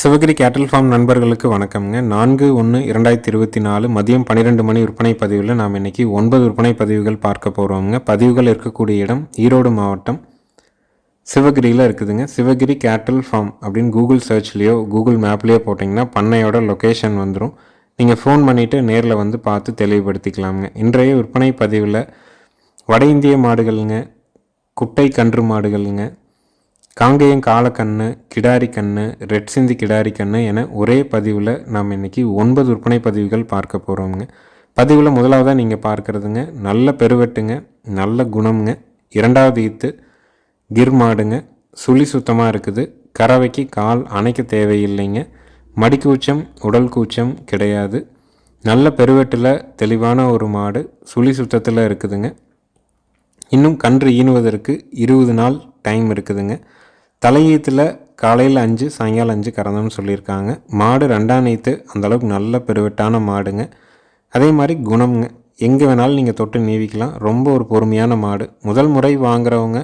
சிவகிரி கேட்டல் ஃபார்ம் நண்பர்களுக்கு வணக்கம்ங்க. நான்கு ஒன்று இரண்டாயிரத்தி இருபத்தி நாலு மதியம் பன்னிரெண்டு மணி விற்பனை பதிவில் நாம் இன்னைக்கு ஒன்பது விற்பனை பதிவுகள் பார்க்க போகிறோங்க பதிவுகள் இருக்கக்கூடிய இடம் ஈரோடு மாவட்டம் சிவகிரியில் இருக்குதுங்க. சிவகிரி கேட்டல் ஃபார்ம் அப்படின்னு கூகுள் சர்ச்லேயோ கூகுள் மேப்லேயோ போட்டிங்கன்னா பண்ணையோட லொக்கேஷன் வந்துடும் நீங்கள் ஃபோன் பண்ணிவிட்டு நேரில் வந்து பார்த்து தெளிவுபடுத்திக்கலாமுங்க. இன்றைய விற்பனை பதிவில் வட இந்திய மாடுகளுங்க குட்டை கன்று மாடுகளுங்க காங்கேயம் காலக்கண்ணு கிடாரி கண்ணு ரெட் சிந்தி கிடாரி கண்ணு என ஒரே பதிவில் நாம் இன்னைக்கு ஒன்பது விற்பனை பதிவுகள் பார்க்க போகிறோம்ங்க பதிவில் முதலாவதாக நீங்கள் பார்க்குறதுங்க நல்ல பெருவெட்டுங்க நல்ல குணம்ங்க இரண்டாவது ஈத்து கிர் மாடுங்க சுழி சுத்தமாக இருக்குது கறவைக்கு கால் அணைக்க தேவையில்லைங்க மடிக்கூச்சம் உடல் கூச்சம் கிடையாது நல்ல பெருவெட்டில் தெளிவான ஒரு மாடு சுழி சுத்தத்தில் இருக்குதுங்க இன்னும் கன்று ஈனுவதற்கு இருபது நாள் டைம் இருக்குதுங்க தலையீத்தில் காலையில் அஞ்சு சாயங்காலம் அஞ்சு கறந்தோம்னு சொல்லியிருக்காங்க. மாடு ரெண்டாம் நீத்து அந்தளவுக்கு நல்ல பெருவெட்டான மாடுங்க. அதே மாதிரி குணம்ங்க. எங்கே வேணாலும் நீங்கள் தொட்டு நீவிக்கலாம். ரொம்ப ஒரு பொறுமையான மாடு. முதல் முறை வாங்குறவங்க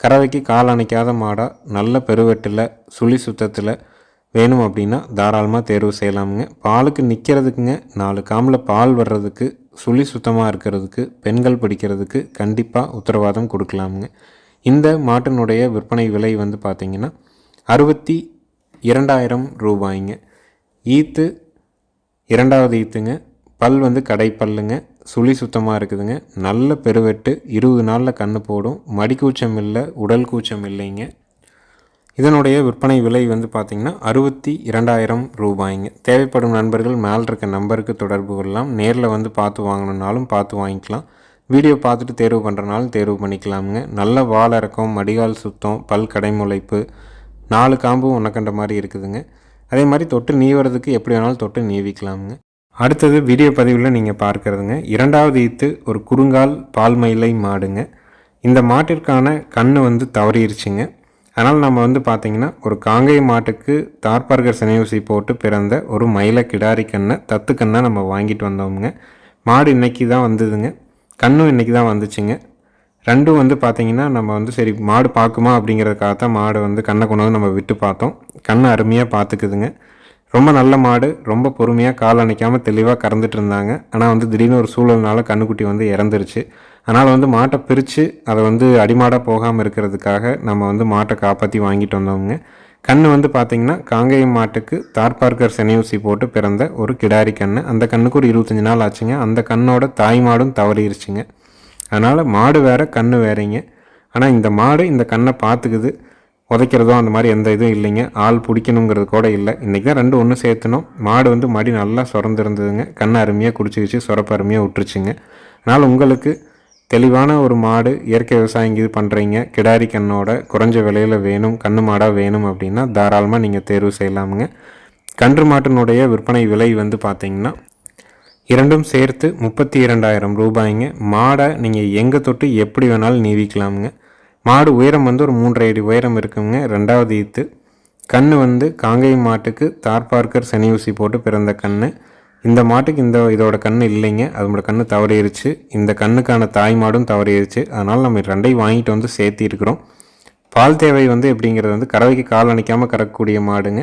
கறவைக்கு கால் அணைக்காத மாடாக நல்ல பெருவெட்டில் சுழி சுத்தத்தில் வேணும் அப்படின்னா தாராளமாக தேர்வு செய்யலாமுங்க. பாலுக்கு நிற்கிறதுக்குங்க நாலு காமில் பால் வர்றதுக்கு சுழி சுத்தமாக இருக்கிறதுக்கு பெண்கள் பிடிக்கிறதுக்கு கண்டிப்பாக உத்தரவாதம் கொடுக்கலாமுங்க. இந்த மாட்டினுடைய விற்பனை விலை வந்து பார்த்திங்கன்னா அறுபத்தி இரண்டாயிரம் ரூபாய்ங்க. ஈத்து இரண்டாவது ஈத்துங்க. பல் வந்து கடை பல்லுங்க. சுழி சுத்தமாக இருக்குதுங்க. நல்ல பெருவெட்டு. இருபது நாளில் கண்ணு போடும். மடி கூச்சம் இல்லை உடல் கூச்சம் இல்லைங்க. இதனுடைய விற்பனை விலை வந்து பார்த்திங்கன்னா அறுபத்தி இரண்டாயிரம் ரூபாய்ங்க. தேவைப்படும் நண்பர்கள் மேல் இருக்க நம்பருக்கு தொடர்பு கொள்ளலாம். நேரில் வந்து பார்த்து வாங்கணுன்னாலும் பார்த்து வாங்கிக்கலாம். வீடியோ பார்த்துட்டு தேர்வு பண்ணுறனாலும் தேர்வு பண்ணிக்கலாமுங்க. நல்ல வால் இறக்கம் மடிகால் சுத்தம் பல் கடைமுளைப்பு நாலு காம்பும் உனக்கண்ட மாதிரி இருக்குதுங்க. அதே மாதிரி தொட்டு நீவுறதுக்கு எப்படி வேணாலும் தொட்டு நீவிக்கலாமுங்க. அடுத்தது வீடியோ பதிவில் நீங்கள் பார்க்குறதுங்க. இரண்டாவது ஈத்து ஒரு குறுங்கால் பால் மயிலை மாடுங்க. இந்த மாட்டிற்கான கண் வந்து தவறிடுச்சுங்க அதனால் நம்ம வந்து பார்த்திங்கன்னா ஒரு காங்கை மாட்டுக்கு தார்பார்கர் சினையூசி போட்டு பிறந்த ஒரு மயில கிடாரி கண்ணை தத்து கண்ணை நம்ம வாங்கிட்டு வந்தோமுங்க. மாடு இன்னைக்கு தான் வந்ததுங்க. கண்ணும் இன்றைக்கி தான் வந்துச்சுங்க. ரெண்டும் வந்து பார்த்திங்கன்னா நம்ம வந்து சரி மாடு பார்க்குமா அப்படிங்கிறதுக்காக தான் மாடு வந்து கண்ணை கொண்டு வந்து நம்ம விட்டு பார்த்தோம். கண்ணை அருமையாக பார்த்துக்குதுங்க ரொம்ப நல்ல மாடு ரொம்ப பொறுமையாக கால் அணைக்காமல் தெளிவாக கறந்துட்டு இருந்தாங்க. ஆனால் வந்து திடீர்னு ஒரு சூழல்னால கண்ணுக்குட்டி வந்து இறந்துருச்சு. அதனால் வந்து மாட்டை பிரித்து அதை வந்து அடிமாடாக போகாமல் இருக்கிறதுக்காக நம்ம வந்து மாட்டை காப்பாற்றி வாங்கிட்டு வந்தோங்க கண் வந்து பார்த்திங்கன்னா காங்கேயம் மாட்டுக்கு தார்பார்க்கர் செனையூசி போட்டு பிறந்த ஒரு கிடாரி கண் அந்த கண்ணுக்கு ஒரு இருபத்தஞ்சி நாள் ஆச்சுங்க. அந்த கண்ணோட தாய் மாடும் தவறிடுச்சுங்க அதனால் மாடு வேறு கண் வேறீங்க. ஆனால் இந்த மாடு இந்த கண்ணை பார்த்துக்குது உதைக்கிறதோ அந்த மாதிரி எந்த இதுவும் இல்லைங்க. ஆள் பிடிக்கணுங்கிறது கூட இல்லை. இன்றைக்கி தான் ரெண்டு ஒன்று சேர்த்துனோம். மாடு வந்து மடி நல்லா சுரந்துருந்ததுங்க. கண்ணை அருமையாக குடிச்சிக்கிச்சு சுரப்பு அருமையாக விட்டுருச்சுங்க அதனால் உங்களுக்கு தெளிவான ஒரு மாடு இயற்கை விவசாயம் இது பண்ணுறீங்க கிடாரி கண்ணோட குறைஞ்ச விலையில் வேணும் கண்ணு மாடாக வேணும் அப்படின்னா தாராளமாக நீங்கள் தேர்வு செய்யலாமுங்க. கன்று மாட்டினுடைய விற்பனை விலை வந்து பார்த்தீங்கன்னா இரண்டும் சேர்த்து முப்பத்தி இரண்டாயிரம் ரூபாய்ங்க. மாடை நீங்கள் எங்கே தொட்டு எப்படி வேணாலும் நீவிக்கலாமுங்க. மாடு உயரம் வந்து ஒரு மூன்றரை அடி உயரம் இருக்குங்க. ரெண்டாவது ஈத்து கண் வந்து காங்கை மாட்டுக்கு தார்பார்க்கர் சனி ஊசி போட்டு பிறந்த கன்று இந்த மாட்டுக்கு இந்த இதோட கண் இல்லைங்க. அதோட கண் தவறிடுச்சு இந்த கண்ணுக்கான தாய் மாடும் தவறிடுச்சு அதனால் நம்ம ரெண்டையும் வாங்கிட்டு வந்து சேர்த்தி இருக்கிறோம். பால் தேவை வந்து எப்படிங்கிறது வந்து கறவைக்கு கால் அணைக்காமல் கறக்கக்கூடிய மாடுங்க.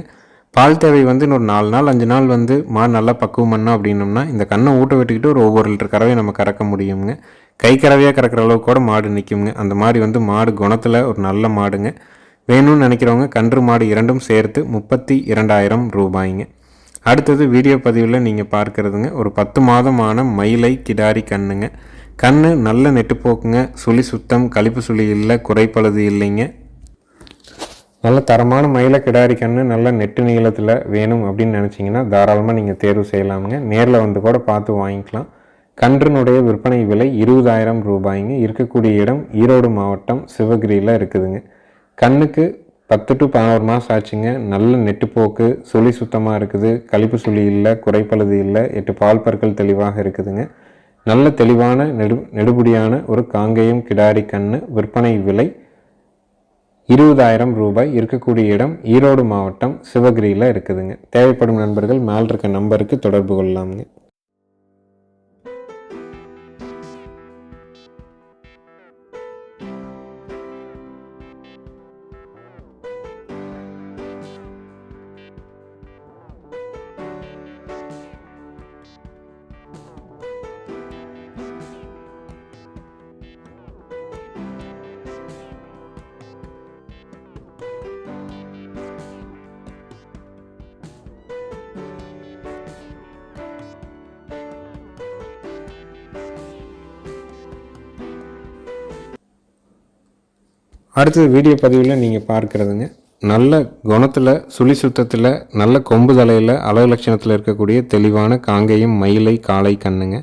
பால் தேவை வந்து இன்னொரு நாலு நாள் அஞ்சு நாள் வந்து மாடு நல்லா பக்குவம் பண்ணோம் அப்படின்னோம்னா இந்த கண்ணை ஊட்ட விட்டுக்கிட்டு ஒரு ஒவ்வொரு லிட்டர் கறவை நம்ம கறக்க முடியுங்க. கை கறவையாக கறக்கிற அளவுக்கு கூட மாடு நிற்குங்க அந்த மாதிரி வந்து மாடு குணத்தில் ஒரு நல்ல மாடுங்க. வேணும்னு நினைக்கிறவங்க கன்று மாடு இரண்டும் சேர்த்து முப்பத்தி இரண்டாயிரம் ரூபாய்ங்க. அடுத்தது வீடியோ பதிவில் நீங்கள் பார்க்குறதுங்க. ஒரு பத்து மாதமான மயிலை கிடாரி கண்ணுங்க. கண் நல்ல நெட்டுப்போக்குங்க. சுழி சுத்தம் கழிப்பு சுழி இல்லை குறைப்பழுது இல்லைங்க. நல்ல தரமான மயில கிடாரி கன்று நல்ல நெட்டு நீளத்தில் வேணும் அப்படின்னு நினச்சிங்கன்னா தாராளமாக நீங்கள் தேர்வு செய்யலாமுங்க. நேரில் வந்து கூட பார்த்து வாங்கிக்கலாம். கன்றுனுடைய விற்பனை விலை இருபதாயிரம் ரூபாய்ங்க. இருக்கக்கூடிய இடம் ஈரோடு மாவட்டம் சிவகிரியில் இருக்குதுங்க. கண்ணுக்கு பத்து டு பதினோரு மாதம் ஆச்சுங்க. நல்ல நெட்டுப்போக்கு சுழி சுத்தமாக இருக்குது. கழிப்பு சுழி இல்லை குறைப்பழுது இல்லை எட்டு பால் பற்கள் தெளிவாக இருக்குதுங்க. நல்ல தெளிவான நெடு நெடுபுடியான ஒரு காங்கேயம் கிடாரி கண்ணு விற்பனை விலை இருபதாயிரம் ரூபாய். இருக்கக்கூடிய இடம் ஈரோடு மாவட்டம் சிவகிரியில் இருக்குதுங்க. தேவைப்படும் நண்பர்கள் மேல் இருக்க நம்பருக்கு தொடர்பு கொள்ளலாமுங்க. அடுத்தது வீடியோ பதிவில் நீங்கள் பார்க்குறதுங்க. நல்ல குணத்தில் சுழி சுத்தத்தில் நல்ல கொம்பு தலையில் அழகு லட்சணத்தில் இருக்கக்கூடிய தெளிவான காங்கேயம் மயிலை காளை கண்ணுங்க.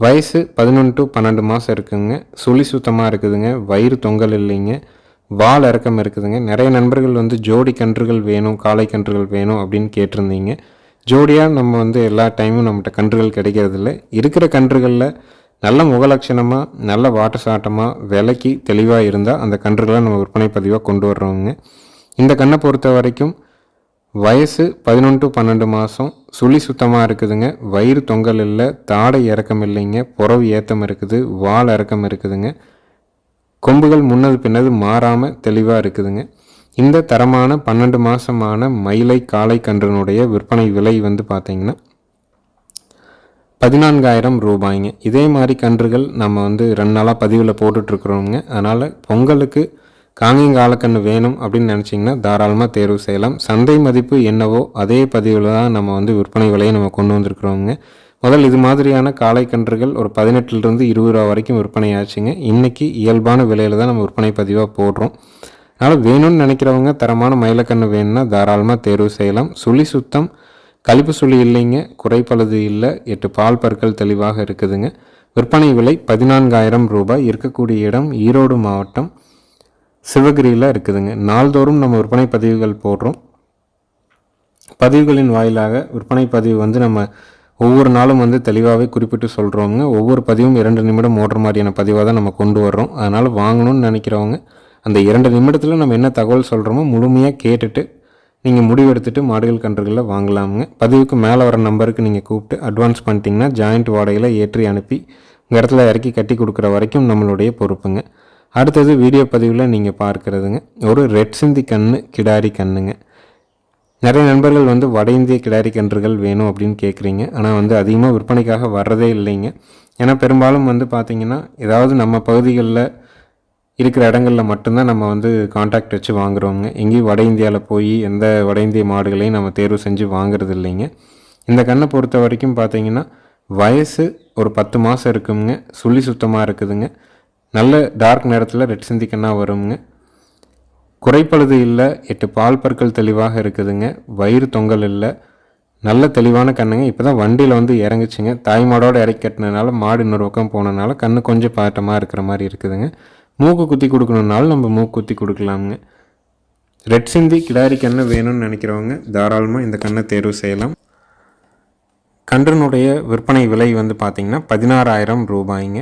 வயசு பதினொன்று டு பன்னெண்டு மாதம் இருக்குதுங்க சுழி சுத்தமாக இருக்குதுங்க. வயிறு தொங்கல் இல்லைங்க. வால் இறக்கம் இருக்குதுங்க. நிறைய நண்பர்கள் வந்து ஜோடி கன்றுகள் வேணும் காளை கன்றுகள் வேணும் அப்படின்னு கேட்டிருந்தீங்க. ஜோடியாக நம்ம வந்து எல்லா டைமும் நம்மகிட்ட கன்றுகள் கிடைக்கிறதில்ல. இருக்கிற கன்றுகளில் நல்ல முகலட்சணமாக நல்ல வாட்ட சாட்டமாக விலைக்கு தெளிவாக இருந்தால் அந்த கன்றுகளை நம்ம விற்பனை பதிவாக கொண்டு வர்றோங்க இந்த கண்ணை பொறுத்த வரைக்கும் வயசு பதினொன்று டு பன்னெண்டு மாதம் சுழி சுத்தமாக இருக்குதுங்க. வயிறு தொங்கல் இல்லை தாடை இறக்கம் இல்லைங்க. புறவு ஏத்தம் இருக்குது வால் இறக்கம் இருக்குதுங்க. கொம்புகள் முன்னது பின்னது மாறாமல் தெளிவாக இருக்குதுங்க. இந்த தரமான பன்னெண்டு மாதமான மயிலை காளை கன்றினுடைய விற்பனை விலை வந்து பார்த்திங்கன்னா பதினான்காயிரம் ரூபாய்ங்க. இதே மாதிரி கன்றுகள் நம்ம வந்து ரெண்டு நாளாக பதிவில் போட்டுட்ருக்குறோங்க அதனால் பொங்கலுக்கு காங்கேயங்காலக்கன்று வேணும் அப்படின்னு நினச்சிங்கன்னா தாராளமாக தேர்வு செய்யலாம். சந்தை மதிப்பு என்னவோ அதே பதிவில் தான் நம்ம வந்து விற்பனை விலையை நம்ம கொண்டு வந்திருக்கிறோங்க முதல் இது மாதிரியான காளை கன்றுகள் ஒரு பதினெட்டுலேருந்து இருபது ரூபா வரைக்கும் விற்பனை ஆச்சுங்க. இன்றைக்கி இயல்பான விலையில் தான் நம்ம விற்பனை பதிவாக போடுறோம். அதனால் வேணும்னு நினைக்கிறவங்க தரமான மயிலக்கன்று வேணும்னா தாராளமாக தேர்வு செய்யலாம். சுழி சுத்தம் கழிப்பு சுழி இல்லைங்க குறைப்பழுது இல்லை. எட்டு பால் பற்கள் தெளிவாக இருக்குதுங்க. விற்பனை விலை பதினான்காயிரம் ரூபாய். இருக்கக்கூடிய இடம் ஈரோடு மாவட்டம் சிவகிரியில் இருக்குதுங்க. நாள்தோறும் நம்ம விற்பனை பதிவுகள் போடுறோம். பதிவுகளின் வாயிலாக விற்பனை பதிவு வந்து நம்ம ஒவ்வொரு நாளும் வந்து தெளிவாகவே குறிப்பிட்டு சொல்கிறோங்க ஒவ்வொரு பதிவும் இரண்டு நிமிடம் ஓடுற மாதிரியான பதிவாக தான் நம்ம கொண்டு வர்றோம். அதனால் வாங்கணும்னு நினைக்கிறவங்க அந்த இரண்டு நிமிடத்தில் நம்ம என்ன தகவல் சொல்கிறோமோ முழுமையாக கேட்டுட்டு நீங்கள் முடிவெடுத்துட்டு மாடுகள் கன்றுகளில் வாங்கலாமுங்க. பதிவுக்கு மேலே வர நம்பருக்கு நீங்கள் கூப்பிட்டு அட்வான்ஸ் பண்ணிட்டீங்கன்னா ஜாயிண்ட் வாடகையில் ஏற்றி அனுப்பி உங்கள் இடத்துல இறக்கி கட்டி கொடுக்குற வரைக்கும் நம்மளுடைய பொறுப்புங்க. அடுத்தது வீடியோ பதிவில் நீங்கள் பார்க்குறதுங்க. ஒரு ரெட் சிந்தி கன்று கிடாரி கண்ணுங்க. நிறைய நண்பர்கள் வந்து வட இந்திய கிடாரி கன்றுகள் வேணும் அப்படின்னு கேட்குறீங்க ஆனால் வந்து அதிகமாக விற்பனைக்காக வர்றதே இல்லைங்க. ஏன்னா பெரும்பாலும் வந்து பார்த்திங்கன்னா ஏதாவது நம்ம பகுதிகளில் இருக்கிற இடங்களில் மட்டும்தான் நம்ம வந்து காண்டாக்ட் வச்சு வாங்குறோங்க எங்கேயும் வட இந்தியாவில் போய் எந்த வட இந்திய மாடுகளையும் நம்ம தேர்வு செஞ்சு வாங்குறது இல்லைங்க. இந்த கண்ணை பொறுத்த வரைக்கும் பார்த்தீங்கன்னா வயசு ஒரு பத்து மாதம் இருக்குங்க. சுழி சுத்தமாக இருக்குதுங்க. நல்ல டார்க் நேரத்தில் ரெட் சிந்தி கண்ணா வருங்க. குறைப்பழுது இல்லை எட்டு பால் பற்கள் தெளிவாக இருக்குதுங்க. வயிறு தொங்கல் இல்லை. நல்ல தெளிவான கண்ணுங்க. இப்போ தான் வண்டியில் வந்து இறங்குச்சுங்க. தாய் மாடோடு இறக்கி கட்டினதுனால மாடு இன்னொரு பக்கம் போனதுனால கண்ணு கொஞ்சம் பாட்டமாக இருக்கிற மாதிரி இருக்குதுங்க. மூக்கு குத்தி கொடுக்கணுன்னாலும் நம்ம மூக்கு குத்தி கொடுக்கலாமுங்க. ரெட் சிந்தி கிடாரி கண்ணை வேணும்னு நினைக்கிறவங்க தாராளமாக இந்த கண்ணை தேர்வு செய்யலாம். கன்றனுடைய விற்பனை விலை வந்து பார்த்திங்கன்னா பதினாறாயிரம் ரூபாய்ங்க.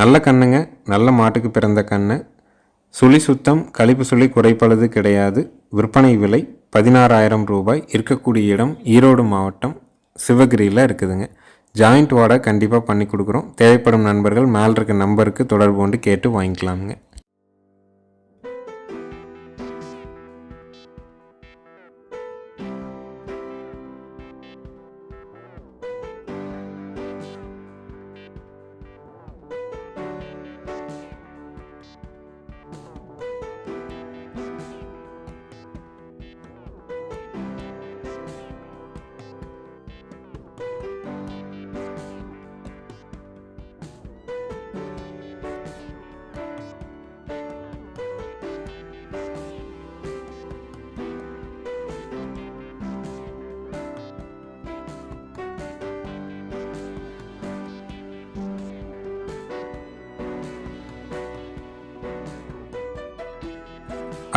நல்ல கண்ணுங்க நல்ல மாட்டுக்கு பிறந்த கண்ணு. சுழி சுத்தம் கழிப்பு சுழி குறைப்பளது கிடையாது. விற்பனை விலை பதினாறாயிரம் ரூபாய். இருக்கக்கூடிய இடம் ஈரோடு மாவட்டம் சிவகிரியில் இருக்குதுங்க. ஜாயிண்ட் வாடகை கண்டிப்பாக பண்ணி கொடுக்குறோம். தேவைப்படும் நண்பர்கள் மேலே இருக்க நம்பருக்கு தொடர்பு கொண்டு கேட்டு வாங்கிக்கலாமுங்க.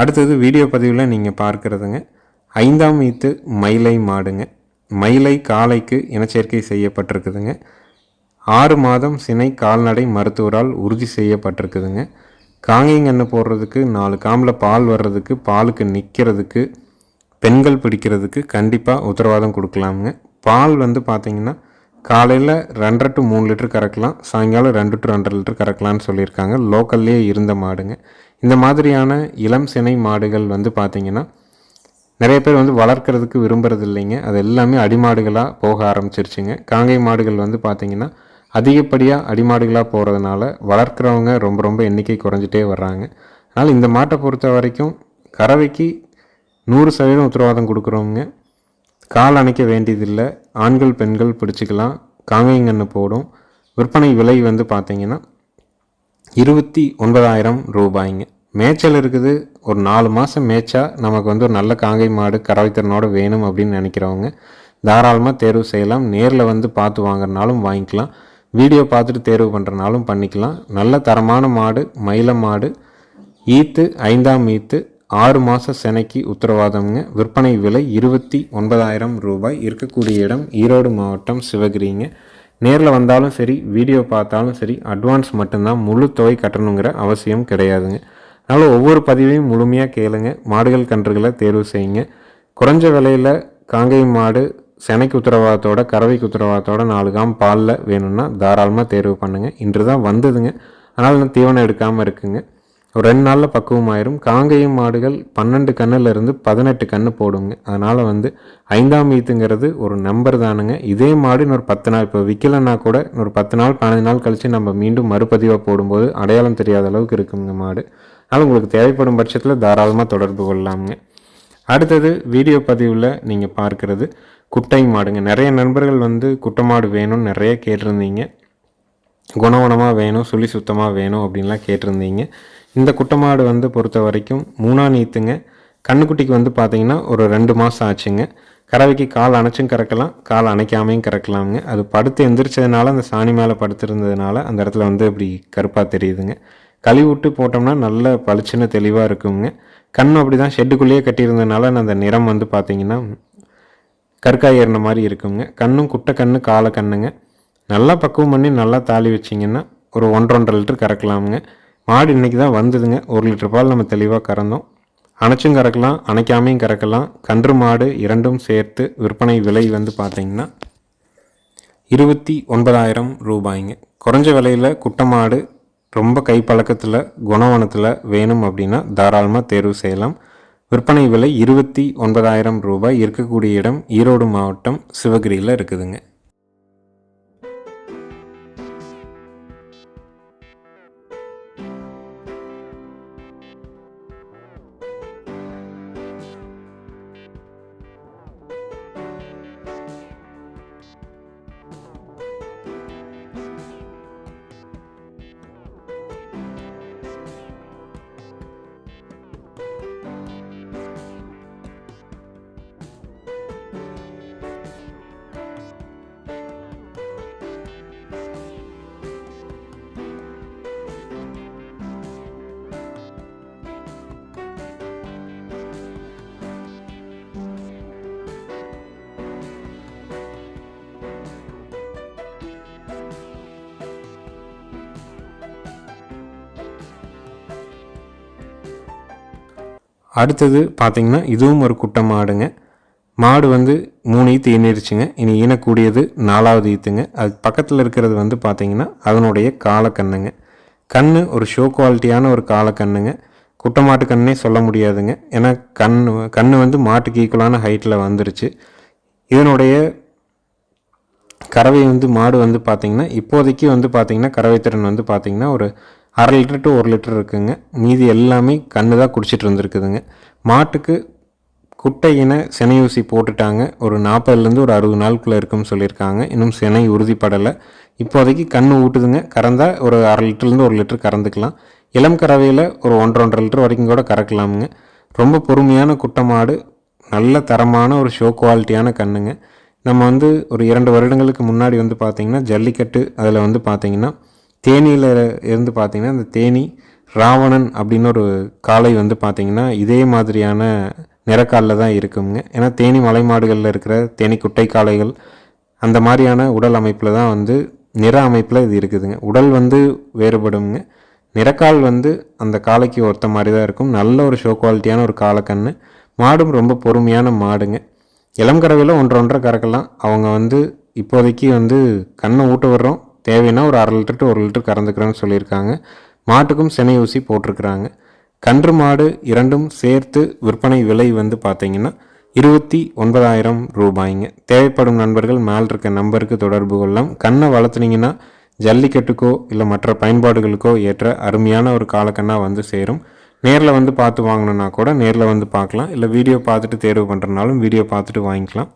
அடுத்தது வீடியோ பதிவில் நீங்கள் பார்க்குறதுங்க. ஐந்தாம் ஈத்து மயிலை மாடுங்க. மயிலை காலைக்கு இனச்சேர்க்கை செய்யப்பட்டிருக்குதுங்க. ஆறு மாதம் சினை கால்நடை மருத்துவரால் உறுதி செய்யப்பட்டிருக்குதுங்க. காங்கைங்கன்று போடுறதுக்கு நாலு காம்பில் பால் வர்றதுக்கு பாலுக்கு நிற்கிறதுக்கு பெண்கள் பிடிக்கிறதுக்கு கண்டிப்பாக உத்தரவாதம் கொடுக்கலாமுங்க. பால் வந்து பார்த்திங்கன்னா காலையில் ரெண்டரை டு மூணு லிட்டர் கறக்கலாம் சாயங்காலம் ரெண்டு டு ரெண்டரை லிட்டர் கறக்கலான்னு சொல்லியிருக்காங்க. லோக்கல்லே இருந்த மாடுங்க. இந்த மாதிரியான இளம் சினை மாடுகள் வந்து பார்த்திங்கன்னா நிறைய பேர் வந்து வளர்க்குறதுக்கு விரும்புறது இல்லைங்க அது எல்லாமே அடிமாடுகளாக போக ஆரம்பிச்சிருச்சுங்க. காங்கை மாடுகள் வந்து பார்த்திங்கன்னா அதிகப்படியாக அடிமாடுகளாக போகிறதுனால வளர்க்குறவங்க ரொம்ப ரொம்ப எண்ணிக்கை குறைஞ்சிட்டே வர்றாங்க. அதனால் இந்த மாட்டை பொறுத்த வரைக்கும் கறவைக்கு நூறு சதவீதம் உத்தரவாதம் கொடுக்குறவங்க கால் அணைக்க வேண்டியதில்லை. ஆண்கள் பெண்கள் பிடிச்சிக்கலாம். காங்கைங்கன்னு போடும். விற்பனை விலை வந்து பார்த்திங்கன்னா இருபத்தி ஒன்பதாயிரம் ரூபாய்ங்க. மேய்ச்சல் இருக்குது. ஒரு நாலு மாதம் மேய்ச்சா நமக்கு வந்து ஒரு நல்ல காங்கை மாடு கறவைத்திறனோட வேணும் அப்படின்னு நினைக்கிறவங்க தாராளமாக தேர்வு செய்யலாம். நேரில் வந்து பார்த்து வாங்குறனாலும் வாங்கிக்கலாம். வீடியோ பார்த்துட்டு தேர்வு பண்ணுறனாலும் பண்ணிக்கலாம். நல்ல தரமான மாடு மயில மாடு ஈத்து ஐந்தாம் ஈத்து ஆறு மாத செனைக்கு உத்தரவாதம்ங்க. விற்பனை விலை இருபத்தி ஒன்பதாயிரம் ரூபாய். இருக்கக்கூடிய இடம் ஈரோடு மாவட்டம் சிவகிரிங்க. நேரில் வந்தாலும் சரி வீடியோ பார்த்தாலும் சரி அட்வான்ஸ் மட்டும்தான் முழு தொகை கட்டணுங்கிற அவசியம் கிடையாதுங்க. அதனால் ஒவ்வொரு பதிவையும் முழுமையாக கேளுங்க. மாடுகள் கன்றுகளை தேர்வு செய்யுங்க. குறைஞ்ச விலையில் காங்கை மாடு செனைக்கு உத்தரவாதத்தோட கறவைக்கு உத்தரவாதத்தோட நாலு காம் பாலில் வேணும்னா தாராளமாக தேர்வு பண்ணுங்கள் இன்று தான் வந்ததுங்க. அதனால் நான் தீவனம் எடுக்காமல் இருக்குங்க. ஒரு ரெண்டு நாளில் பக்குவமாயிரும் காங்கேயம் மாடுகள் பன்னெண்டு கண்ணுலேருந்து பதினெட்டு கன்று போடுங்க. அதனால் வந்து ஐந்தாம் ஈத்துங்கிறது ஒரு நம்பர் தானுங்க. இதே மாடு இன்னொரு பத்து நாள் இப்போ விற்கலைன்னா கூட இன்னொரு பத்து நாள் பதினஞ்சு நாள் கழித்து நம்ம மீண்டும் மறுபதிவாக போடும்போது அடையாளம் தெரியாத அளவுக்கு இருக்குங்க மாடு. அதனால் உங்களுக்கு தேவைப்படும் பட்சத்தில் தாராளமாக தொடர்பு கொள்ளலாமுங்க அடுத்தது வீடியோ பதிவில் நீங்கள் பார்க்குறது குட்டை மாடுங்க. நிறைய நண்பர்கள் வந்து குட்டை மாடு வேணும்னு நிறைய கேட்டிருந்தீங்க. குணவனமாக வேணும் சுழி சுத்தமாக வேணும் அப்படின்லாம் கேட்டிருந்தீங்க. இந்த குட்டை மாடு வந்து பொறுத்த வரைக்கும் மூணா நீத்துங்க. கண்ணுக்குட்டிக்கு வந்து பார்த்தீங்கன்னா ஒரு ரெண்டு மாதம் ஆச்சுங்க. கறவைக்கு கால் அணைச்சும் கறக்கலாம் கால் அணைக்காமையும் கறக்கலாமுங்க. அது படுத்து எந்திரிச்சதுனால அந்த சாணி மேலே படுத்திருந்ததுனால அந்த இடத்துல வந்து இப்படி கருப்பாக தெரியுதுங்க. கழுவி விட்டு போட்டோம்னா நல்ல பளிச்சுன்னு தெளிவாக இருக்குங்க. கண் அப்படி தான் ஷெட்டுக்குள்ளேயே கட்டியிருந்ததுனால அந்த நிறம் வந்து பார்த்தீங்கன்னா கற்காய் ஏறின மாதிரி இருக்குங்க. கண்ணும் குட்டை கண்ணு காலை கண்ணுங்க. நல்லா பக்குவம் பண்ணி நல்லா தாலி வச்சிங்கன்னா ஒரு ஒன்றரை லிட்டர் கறக்கலாமுங்க. மாடு இன்றைக்கி தான் வந்ததுங்க. ஒரு லிட்டர் பால் நம்ம தெளிவாக கறந்தோம். அணைச்சும் கறக்கலாம் அணைக்காமையும் கறக்கலாம். கன்று மாடு இரண்டும் சேர்த்து விற்பனை விலை வந்து பார்த்தீங்கன்னா இருபத்தி ஒன்பதாயிரம் ரூபாய்ங்க. குறைஞ்ச விலையில் குட்டை மாடு ரொம்ப கைப்பழக்கத்தில் குணவனத்தில் வேணும் அப்படின்னா தாராளமாக தேர்வு செய்யலாம். விற்பனை விலை இருபத்தி ஒன்பதாயிரம் ரூபாய். இருக்கக்கூடிய இடம் ஈரோடு மாவட்டம் சிவகிரியில் இருக்குதுங்க. அடுத்தது பார்த்திங்கன்னா இதுவும் ஒரு குட்டை மாடுங்க. மாடு வந்து மூணு ஈத்து ஈனிருச்சுங்க இனி ஈனக்கூடியது நாலாவது ஈத்துங்க. அது பக்கத்தில் இருக்கிறது வந்து பார்த்திங்கன்னா அதனுடைய காலக்கண்ணுங்க. கண் ஒரு ஷோ குவாலிட்டியான ஒரு காலக்கண்ணுங்க. குட்டை மாட்டு கண்ணே சொல்ல முடியாதுங்க. ஏன்னா கண் கண் வந்து மாட்டுக்கு ஈக்குவலான ஹைட்டில் வந்துருச்சு. இதனுடைய கறவை வந்து மாடு வந்து பார்த்திங்கன்னா இப்போதைக்கு வந்து பார்த்திங்கன்னா கறவை திறன் வந்து பார்த்திங்கன்னா ஒரு அரை லிட்டர் டு ஒரு லிட்டர் இருக்குங்க. மீதி எல்லாமே கன்று தான் குடிச்சிட்டு இருந்துருக்குதுங்க. மாட்டுக்கு குட்டை இன சினை ஊசி போட்டுட்டாங்க. ஒரு நாற்பதுலேருந்து ஒரு அறுபது நாளுக்குள்ளே இருக்குன்னு சொல்லியிருக்காங்க. இன்னும் சினை உறுதிப்படலை. இப்போதைக்கு கன்று ஊட்டுதுங்க. கறந்தால் ஒரு அரை லிட்டர்லேருந்து ஒரு லிட்டர் கறந்துக்கலாம். இளம் கறவையில் ஒரு ஒன்றரை ஒன்றரை லிட்டர் வரைக்கும் கூட கறக்கலாமுங்க. ரொம்ப பொறுமையான குட்டை மாடு. நல்ல தரமான ஒரு ஷோ குவாலிட்டியான கண்ணுங்க. நம்ம வந்து ஒரு இரண்டு வருடங்களுக்கு முன்னாடி வந்து பார்த்திங்கன்னா ஜல்லிக்கட்டு அதில் வந்து பார்த்திங்கன்னா தேனியில் இருந்து பார்த்திங்கன்னா இந்த தேனி ராவணன் அப்படின்னு ஒரு காளை வந்து பார்த்திங்கன்னா இதே மாதிரியான நிறக்காலில் தான் இருக்குங்க. ஏன்னா தேனி மலை மாடுகளில் இருக்கிற தேனி குட்டை காளைகள் அந்த மாதிரியான உடல் அமைப்பில் தான் வந்து நிற அமைப்பில் இது இருக்குதுங்க. உடல் வந்து வேறுபடுங்க. நிறக்கால் வந்து அந்த காளைக்கு ஒருத்த மாதிரி தான் இருக்கும். நல்ல ஒரு ஷோ குவாலிட்டியான ஒரு காலக்கண்ணு மாடும் ரொம்ப பொறுமையான மாடுங்க. இளம் கறவையில் ஒன்றரை ஒன்றரை கறக்கலாம். அவங்க வந்து இப்போதைக்கு வந்து கண்ணை ஊட்ட விடுறோம். தேவைன்னா ஒரு அரை லிட்டர் டு ஒரு லிட்டர் கறந்துக்கிறேன்னு சொல்லியிருக்காங்க. மாட்டுக்கும் சினை ஊசி போட்டிருக்கிறாங்க. கன்று மாடு இரண்டும் சேர்த்து விற்பனை விலை வந்து பார்த்தீங்கன்னா இருபத்தி ஒன்பதாயிரம் ரூபாய்ங்க. தேவைப்படும் நண்பர்கள் மேல் இருக்க நம்பருக்கு தொடர்பு கொள்ளலாம். கண்ணை வளர்த்துனீங்கன்னா ஜல்லிக்கட்டுக்கோ இல்லை மற்ற பயன்பாடுகளுக்கோ ஏற்ற அருமையான ஒரு காலக்கண்ணாக வந்து சேரும். நேரில் வந்து பார்த்து வாங்கணுன்னா கூட நேரில் வந்து பார்க்கலாம். இல்லை வீடியோ பார்த்துட்டு தேர்வு பண்ணுறனாலும் வீடியோ பார்த்துட்டு வாங்கிக்கலாம்.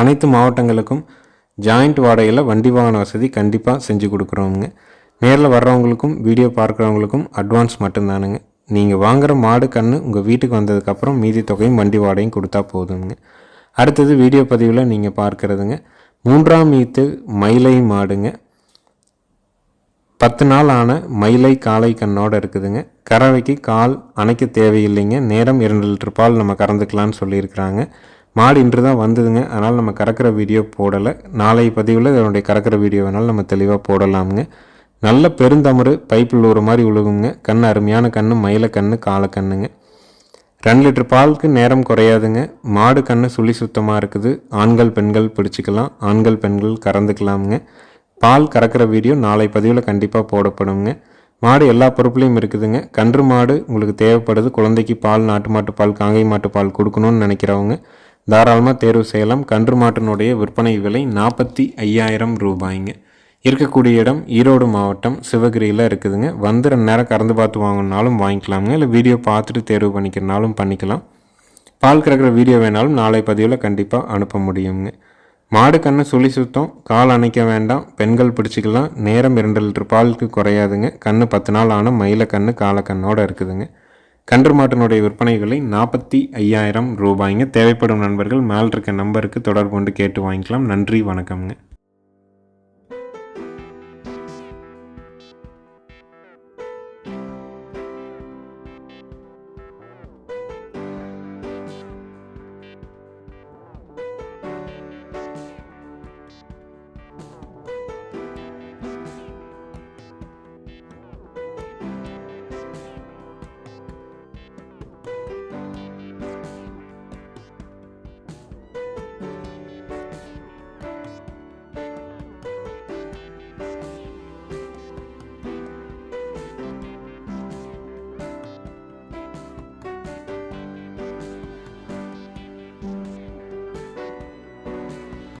அனைத்து மாவட்டங்களுக்கும் ஜாயிண்ட் வாடகையில் வண்டி வாகன வசதி கண்டிப்பாக செஞ்சு கொடுக்குறோங்க நேரில் வர்றவங்களுக்கும் வீடியோ பார்க்குறவங்களுக்கும் அட்வான்ஸ் மட்டும்தானுங்க. நீங்கள் வாங்குகிற மாடு கன்று உங்கள் வீட்டுக்கு வந்ததுக்கப்புறம் மீதி தொகையும் வண்டி வாடகையும் கொடுத்தா போதுங்க. அடுத்தது வீடியோ பதிவில் நீங்கள் பார்க்குறதுங்க. மூன்றாம் ஈத்து மயிலை மாடுங்க. பத்து நாள் ஆன மயிலை காளை கண்ணோடு இருக்குதுங்க. கறவைக்கு கால் அணைக்க தேவையில்லைங்க. நேரம் இரண்டு லிட்டர் பால் நம்ம கறந்துக்கலான்னு சொல்லியிருக்கிறாங்க. மாடு இன்று தான் வந்ததுங்க. அதனால் நம்ம கறக்கிற வீடியோ போடலை. நாளை பதிவில் இதனுடைய கறக்கிற வீடியோ வேணாலும் நம்ம தெளிவாக போடலாமுங்க. நல்ல பெருந்தமறு பைப்பில் ஒரு மாதிரி உழுகுங்க கண் அருமையான கண் மயில கண் கால கண்ணுங்க. ரெண்டு லிட்டர் பாலுக்கு நேரம் குறையாதுங்க. மாடு கண் சுழி சுத்தமாக இருக்குது. ஆண்கள் பெண்கள் பிடிச்சிக்கலாம். ஆண்கள் பெண்கள் கறந்துக்கலாமுங்க. பால் கறக்கிற வீடியோ நாளை பதிவில் கண்டிப்பாக போடப்படுங்க. மாடு எல்லா பொறுப்புலையும் இருக்குதுங்க. கன்று மாடு உங்களுக்கு தேவைப்படுது. குழந்தைக்கு பால் நாட்டு மாட்டு பால் காங்கை மாட்டு பால் கொடுக்கணும்னு நினைக்கிறவங்க தாராளமாக தேர்வு செய்யலாம். கன்று மாட்டினுடைய விற்பனை விலை நாற்பத்தி ஐயாயிரம் ரூபாய்ங்க. இருக்கக்கூடிய இடம் ஈரோடு மாவட்டம் சிவகிரியில் இருக்குதுங்க. வந்து ரெண்டு நேரம் கறந்து பார்த்து வாங்கினாலும் வாங்கிக்கலாமுங்க. இல்லை வீடியோ பார்த்துட்டு தேர்வு பண்ணிக்கிறனாலும் பண்ணிக்கலாம். பால் கறக்கிற வீடியோ வேணாலும் நாளை பதிவில் கண்டிப்பாக அனுப்ப முடியுங்க. மாடு கண்ணு சுழி சுத்தம் கால் அணைக்க வேண்டாம் பெண்கள் பிடிச்சிக்கலாம். நேரம் இரண்டு லிட்டர் பாலுக்கு குறையாதுங்க. கண்ணு பத்து நாள் ஆனால் மயில கண்ணு காலக்கண்ணோடு இருக்குதுங்க. கன்று மாட்டினுடைய விற்பனைகளை நாற்பத்தி ஐயாயிரம் ரூபாய்ங்க. தேவைப்படும் நண்பர்கள் மேல் இருக்க நம்பருக்கு தொடர்பு கொண்டு கேட்டு வாங்கிக்கலாம். நன்றி வணக்கம்ங்க.